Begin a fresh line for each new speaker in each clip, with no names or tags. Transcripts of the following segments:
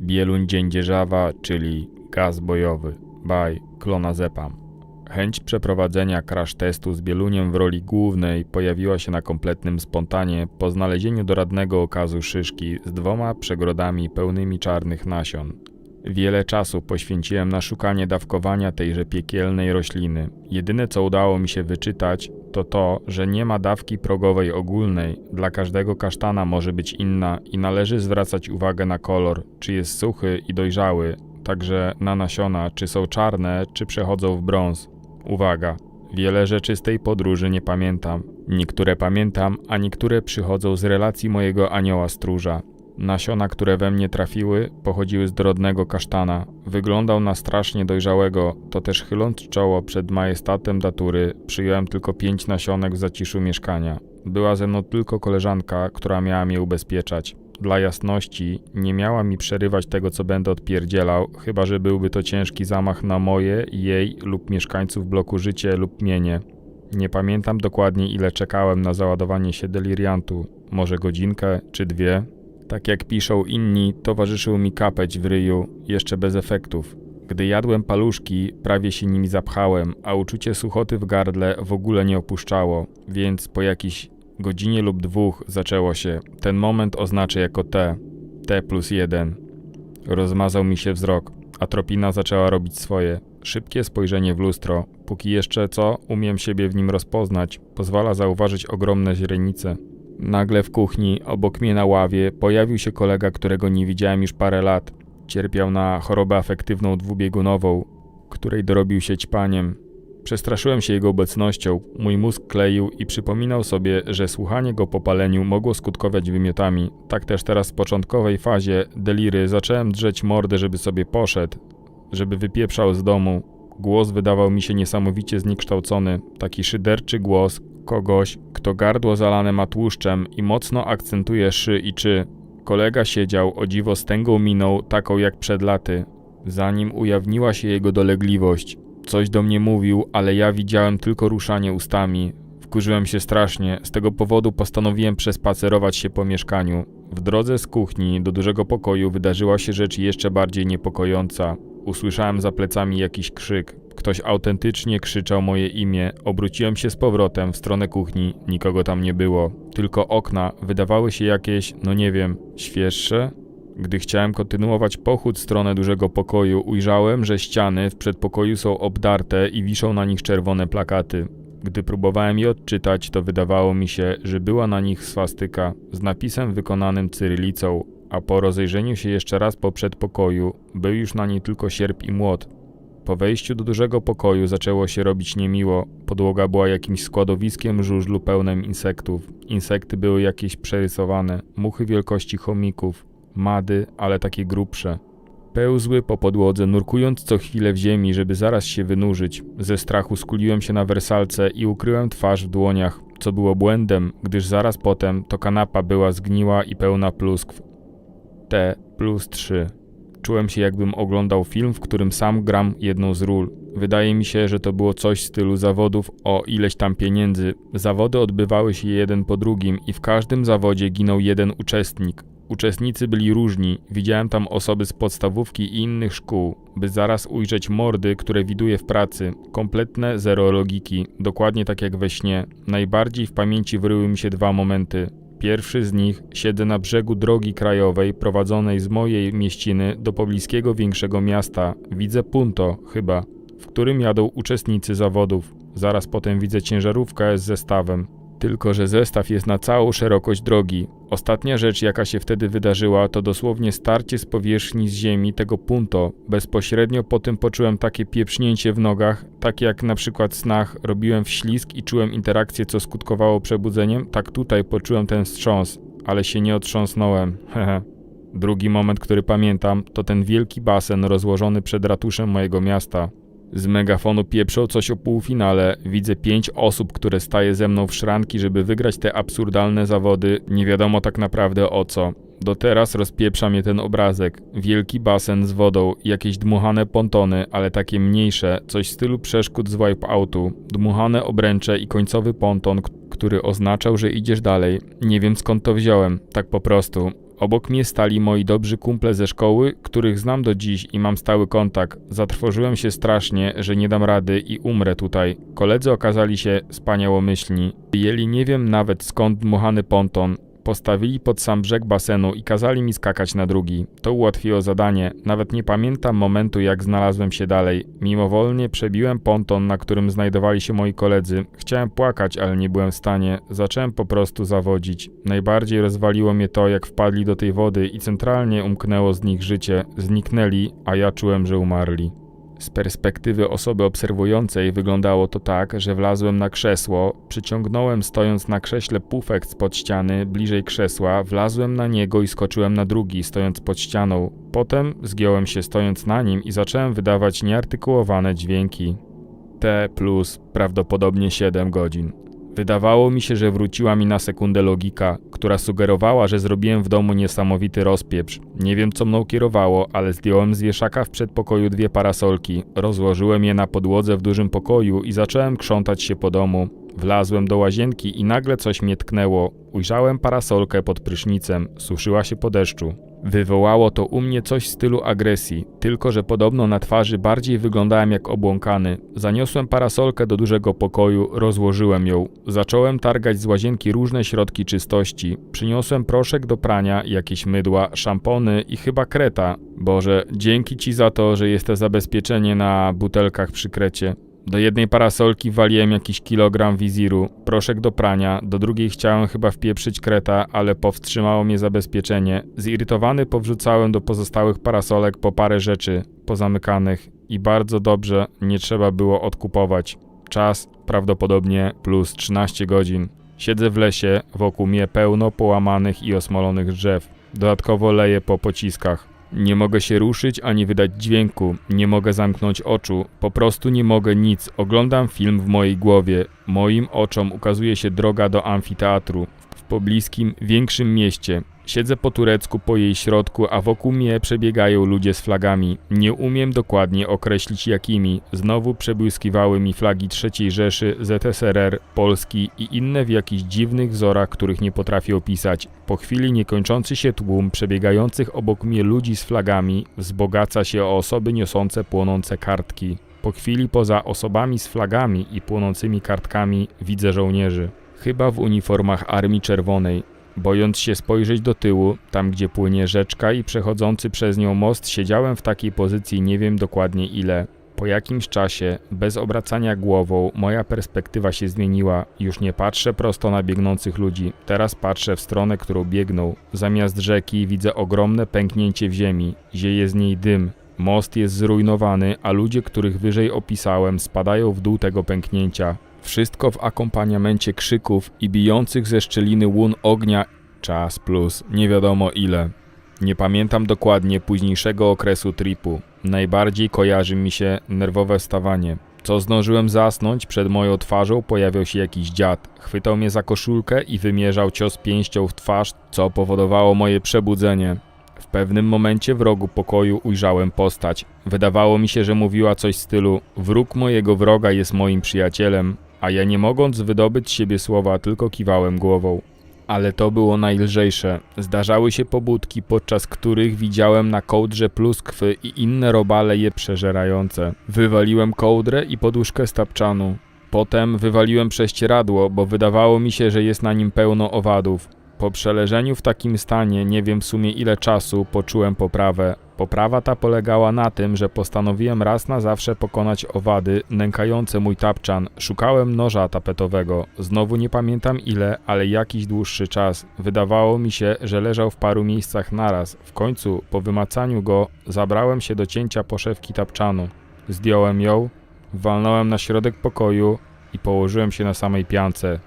Bieluń Dzień Dzierżawa, czyli gaz bojowy. By Klonazepam. Chęć przeprowadzenia crash testu z Bieluniem w roli głównej pojawiła się na kompletnym spontanie po znalezieniu doradnego okazu szyszki z dwoma przegrodami pełnymi czarnych nasion. Wiele czasu poświęciłem na szukanie dawkowania tejże piekielnej rośliny. Jedyne co udało mi się wyczytać, to to, że nie ma dawki progowej ogólnej, dla każdego kasztana może być inna i należy zwracać uwagę na kolor, czy jest suchy i dojrzały, także na nasiona, czy są czarne, czy przechodzą w brąz. Uwaga, wiele rzeczy z tej podróży nie pamiętam. Niektóre pamiętam, a niektóre przychodzą z relacji mojego anioła stróża. Nasiona, które we mnie trafiły, pochodziły z dorodnego kasztana. Wyglądał na strasznie dojrzałego, to też chyląc czoło przed majestatem datury, przyjąłem tylko pięć nasionek w zaciszu mieszkania. Była ze mną tylko koleżanka, która miała mnie ubezpieczać. Dla jasności, nie miała mi przerywać tego, co będę odpierdzielał, chyba że byłby to ciężki zamach na moje, jej lub mieszkańców bloku życie lub mienie. Nie pamiętam dokładnie, ile czekałem na załadowanie się deliriantu. Może godzinkę czy dwie? Tak jak piszą inni, towarzyszył mi kapeć w ryju, jeszcze bez efektów. Gdy jadłem paluszki, prawie się nimi zapchałem, a uczucie suchoty w gardle w ogóle nie opuszczało, więc po jakiejś godzinie lub dwóch zaczęło się. Ten moment oznaczę jako T. T plus jeden. Rozmazał mi się wzrok. Atropina zaczęła robić swoje. Szybkie spojrzenie w lustro, póki jeszcze co umiem siebie w nim rozpoznać, pozwala zauważyć ogromne źrenice. Nagle w kuchni, obok mnie na ławie, pojawił się kolega, którego nie widziałem już parę lat. Cierpiał na chorobę afektywną dwubiegunową, której dorobił się ćpaniem. Przestraszyłem się jego obecnością, mój mózg kleił i przypominał sobie, że słuchanie go po paleniu mogło skutkować wymiotami. Tak też teraz w początkowej fazie deliry zacząłem drzeć mordę, żeby sobie poszedł, żeby wypieprzał z domu. Głos wydawał mi się niesamowicie zniekształcony, taki szyderczy głos kogoś, kto gardło zalane ma tłuszczem i mocno akcentuje szy i czy. Kolega siedział o dziwo z tęgą miną, taką jak przed laty, zanim ujawniła się jego dolegliwość. Coś do mnie mówił, ale ja widziałem tylko ruszanie ustami. Wkurzyłem się strasznie, z tego powodu postanowiłem przespacerować się po mieszkaniu. W drodze z kuchni do dużego pokoju wydarzyła się rzecz jeszcze bardziej niepokojąca. Usłyszałem za plecami jakiś krzyk. Ktoś autentycznie krzyczał moje imię. Obróciłem się z powrotem w stronę kuchni. Nikogo tam nie było. Tylko okna wydawały się jakieś, no nie wiem, świeższe? Gdy chciałem kontynuować pochód w stronę dużego pokoju, ujrzałem, że ściany w przedpokoju są obdarte i wiszą na nich czerwone plakaty. Gdy próbowałem je odczytać, to wydawało mi się, że była na nich swastyka z napisem wykonanym cyrylicą, a po rozejrzeniu się jeszcze raz po przedpokoju, był już na niej tylko sierp i młot. Po wejściu do dużego pokoju zaczęło się robić niemiło. Podłoga była jakimś składowiskiem żużlu pełnym insektów. Insekty były jakieś przerysowane, muchy wielkości chomików, mady, ale takie grubsze. Pełzły po podłodze, nurkując co chwilę w ziemi, żeby zaraz się wynurzyć. Ze strachu skuliłem się na wersalce i ukryłem twarz w dłoniach, co było błędem, gdyż zaraz potem to kanapa była zgniła i pełna pluskw. T plus 3. Czułem się jakbym oglądał film, w którym sam gram jedną z ról. Wydaje mi się, że to było coś w stylu zawodów o ileś tam pieniędzy. Zawody odbywały się jeden po drugim i w każdym zawodzie ginął jeden uczestnik. Uczestnicy byli różni, widziałem tam osoby z podstawówki i innych szkół, by zaraz ujrzeć mordy, które widuję w pracy. Kompletne zero logiki, dokładnie tak jak we śnie. Najbardziej w pamięci wryły mi się dwa momenty. Pierwszy z nich siedzę na brzegu drogi krajowej prowadzonej z mojej mieściny do pobliskiego większego miasta. Widzę Punto, chyba, w którym jadą uczestnicy zawodów. Zaraz potem widzę ciężarówkę z zestawem. Tylko, że zestaw jest na całą szerokość drogi. Ostatnia rzecz, jaka się wtedy wydarzyła, to dosłownie starcie z powierzchni z ziemi tego punto. Bezpośrednio po tym poczułem takie pieprznięcie w nogach, tak jak na przykład w snach robiłem wślizg i czułem interakcję, co skutkowało przebudzeniem, tak tutaj poczułem ten wstrząs, ale się nie otrząsnąłem. Hehe. Drugi moment, który pamiętam, to ten wielki basen rozłożony przed ratuszem mojego miasta. Z megafonu pieprzą coś o półfinale. Widzę pięć osób, które staje ze mną w szranki, żeby wygrać te absurdalne zawody. Nie wiadomo tak naprawdę o co. Do teraz rozpieprza mnie ten obrazek. Wielki basen z wodą, jakieś dmuchane pontony, ale takie mniejsze, coś w stylu przeszkód z wipeoutu. Dmuchane obręcze i końcowy ponton, który oznaczał, że idziesz dalej. Nie wiem skąd to wziąłem, tak po prostu. Obok mnie stali moi dobrzy kumple ze szkoły, których znam do dziś i mam stały kontakt. Zatrwożyłem się strasznie, że nie dam rady i umrę tutaj. Koledzy okazali się wspaniałomyślni. Wyjęli nie wiem nawet skąd dmuchany ponton. Postawili pod sam brzeg basenu i kazali mi skakać na drugi. To ułatwiło zadanie. Nawet nie pamiętam momentu, jak znalazłem się dalej. Mimowolnie przebiłem ponton, na którym znajdowali się moi koledzy. Chciałem płakać, ale nie byłem w stanie. Zacząłem po prostu zawodzić. Najbardziej rozwaliło mnie to, jak wpadli do tej wody i centralnie umknęło z nich życie. Zniknęli, a ja czułem, że umarli. Z perspektywy osoby obserwującej wyglądało to tak, że wlazłem na krzesło, przyciągnąłem stojąc na krześle pufek spod ściany bliżej krzesła, wlazłem na niego i skoczyłem na drugi, stojąc pod ścianą. Potem zgiąłem się stojąc na nim i zacząłem wydawać nieartykułowane dźwięki. T plus prawdopodobnie 7 godzin. Wydawało mi się, że wróciła mi na sekundę logika, która sugerowała, że zrobiłem w domu niesamowity rozpieprz. Nie wiem, co mną kierowało, ale zdjąłem z wieszaka w przedpokoju dwie parasolki, rozłożyłem je na podłodze w dużym pokoju i zacząłem krzątać się po domu. Wlazłem do łazienki i nagle coś mnie tknęło. Ujrzałem parasolkę pod prysznicem, suszyła się po deszczu. Wywołało to u mnie coś w stylu agresji, tylko że podobno na twarzy bardziej wyglądałem jak obłąkany. Zaniosłem parasolkę do dużego pokoju, rozłożyłem ją. Zacząłem targać z łazienki różne środki czystości. Przyniosłem proszek do prania, jakieś mydła, szampony i chyba kreta. Boże, dzięki ci za to, że jest to zabezpieczenie na butelkach przy krecie. Do jednej parasolki waliłem jakiś kilogram wiziru, proszek do prania, do drugiej chciałem chyba wpieprzyć kreta, ale powstrzymało mnie zabezpieczenie. Zirytowany powrzucałem do pozostałych parasolek po parę rzeczy pozamykanych i bardzo dobrze nie trzeba było odkupować. Czas prawdopodobnie plus 13 godzin. Siedzę w lesie, wokół mnie pełno połamanych i osmolonych drzew. Dodatkowo leję po pociskach. Nie mogę się ruszyć ani wydać dźwięku, nie mogę zamknąć oczu, po prostu nie mogę nic. Oglądam film w mojej głowie. Moim oczom ukazuje się droga do amfiteatru w pobliskim, większym mieście. Siedzę po turecku po jej środku, a wokół mnie przebiegają ludzie z flagami. Nie umiem dokładnie określić jakimi. Znowu przebłyskiwały mi flagi III Rzeszy, ZSRR, Polski i inne w jakichś dziwnych wzorach, których nie potrafię opisać. Po chwili niekończący się tłum przebiegających obok mnie ludzi z flagami wzbogaca się o osoby niosące płonące kartki. Po chwili poza osobami z flagami i płonącymi kartkami widzę żołnierzy. Chyba w uniformach Armii Czerwonej. Bojąc się spojrzeć do tyłu, tam gdzie płynie rzeczka i przechodzący przez nią most, siedziałem w takiej pozycji nie wiem dokładnie ile. Po jakimś czasie, bez obracania głową, moja perspektywa się zmieniła. Już nie patrzę prosto na biegnących ludzi, teraz patrzę w stronę, którą biegną. Zamiast rzeki widzę ogromne pęknięcie w ziemi, zieje z niej dym. Most jest zrujnowany, a ludzie, których wyżej opisałem, spadają w dół tego pęknięcia. Wszystko w akompaniamencie krzyków i bijących ze szczeliny łun ognia. Czas plus nie wiadomo ile. Nie pamiętam dokładnie późniejszego okresu tripu. Najbardziej kojarzy mi się nerwowe wstawanie. Co zdążyłem zasnąć, przed moją twarzą pojawiał się jakiś dziad. Chwytał mnie za koszulkę i wymierzał cios pięścią w twarz, co powodowało moje przebudzenie. W pewnym momencie w rogu pokoju ujrzałem postać. Wydawało mi się, że mówiła coś w stylu: Wróg mojego wroga jest moim przyjacielem, a ja nie mogąc wydobyć z siebie słowa, tylko kiwałem głową. Ale to było najlżejsze. Zdarzały się pobudki, podczas których widziałem na kołdrze pluskwy i inne robale je przeżerające. Wywaliłem kołdrę i poduszkę z tapczanu. Potem wywaliłem prześcieradło, bo wydawało mi się, że jest na nim pełno owadów. Po przeleżeniu w takim stanie, nie wiem w sumie ile czasu, poczułem poprawę. Poprawa ta polegała na tym, że postanowiłem raz na zawsze pokonać owady nękające mój tapczan. Szukałem noża tapetowego. Znowu nie pamiętam ile, ale jakiś dłuższy czas. Wydawało mi się, że leżał w paru miejscach naraz. W końcu, po wymacaniu go, zabrałem się do cięcia poszewki tapczanu. Zdjąłem ją, walnąłem na środek pokoju i położyłem się na samej piance.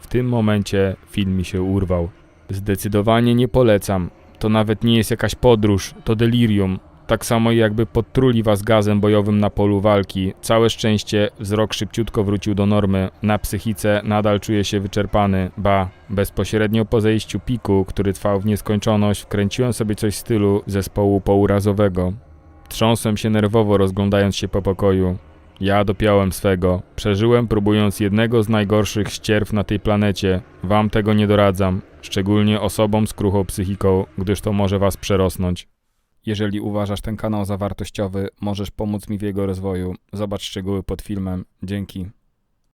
W tym momencie film mi się urwał. Zdecydowanie nie polecam. To nawet nie jest jakaś podróż, to delirium. Tak samo jakby podtruli was gazem bojowym na polu walki. Całe szczęście wzrok szybciutko wrócił do normy. Na psychice nadal czuję się wyczerpany. Ba, bezpośrednio po zejściu piku, który trwał w nieskończoność, wkręciłem sobie coś w stylu zespołu pourazowego. Trząsłem się nerwowo, rozglądając się po pokoju. Ja dopiąłem swego. Przeżyłem próbując jednego z najgorszych ścierw na tej planecie. Wam tego nie doradzam, szczególnie osobom z kruchą psychiką, gdyż to może was przerosnąć. Jeżeli uważasz ten kanał za wartościowy, możesz pomóc mi w jego rozwoju. Zobacz szczegóły pod filmem. Dzięki.